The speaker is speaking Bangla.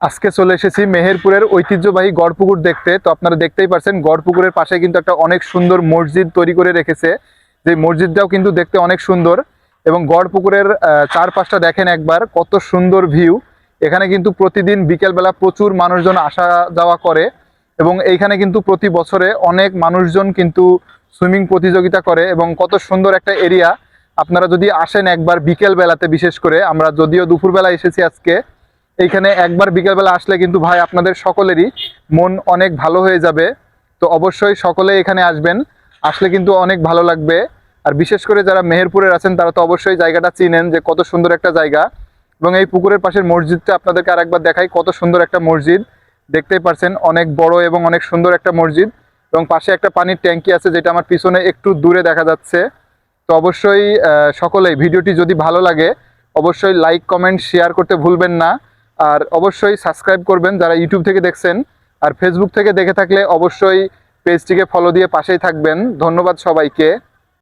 আজকে চলে এসেছি মেহেরপুরের ঐতিহ্যবাহী গড়পুকুর দেখতে। তো আপনারা দেখতেই পারছেন, গড়পুকুরের পাশে কিন্তু একটা অনেক সুন্দর মসজিদ তৈরি করে রেখেছে। যে মসজিদটাও কিন্তু দেখতে অনেক সুন্দর এবং গড়পুকুরের চারপাশটা দেখেন একবার, কত সুন্দর ভিউ। এখানে কিন্তু প্রতিদিন বিকেলবেলা প্রচুর মানুষজন আসা যাওয়া করে এবং এইখানে কিন্তু প্রতি বছরে অনেক মানুষজন কিন্তু সুইমিং প্রতিযোগিতা করে এবং কত সুন্দর একটা এরিয়া। আপনারা যদি আসেন একবার বিকেল বেলাতে বিশেষ করে, আমরা যদিও দুপুরবেলা এসেছি আজকে এইখানে একবার বিকেলবেলা আসলে কিন্তু ভাই আপনাদের সকলেরই মন অনেক ভালো হয়ে যাবে। তো অবশ্যই সকলে এখানে আসবেন। আসলে কিন্তু অনেক ভালো লাগবে। আর বিশেষ করে যারা মেহেরপুরের আছেন, তারা তো অবশ্যই জায়গাটা চিনেন যে কত সুন্দর একটা জায়গা। এবং এই পুকুরের পাশের মসজিদটা আপনাদেরকে আর একবার দেখাই, কত সুন্দর একটা মসজিদ। দেখতেই পারছেন, অনেক বড় এবং অনেক সুন্দর একটা মসজিদ। এবং পাশে একটা পানির ট্যাঙ্কি আছে, যেটা আমার পিছনে একটু দূরে দেখা যাচ্ছে। তো অবশ্যই সকলেই, ভিডিওটি যদি ভালো লাগে, অবশ্যই লাইক কমেন্ট শেয়ার করতে ভুলবেন না। আর অবশ্যই সাবস্ক্রাইব করবেন যারা ইউটিউব থেকে দেখছেন, আর ফেসবুক থেকে দেখে থাকলে অবশ্যই পেজটিকে ফলো দিয়ে পাশেই থাকবেন। ধন্যবাদ সবাইকে।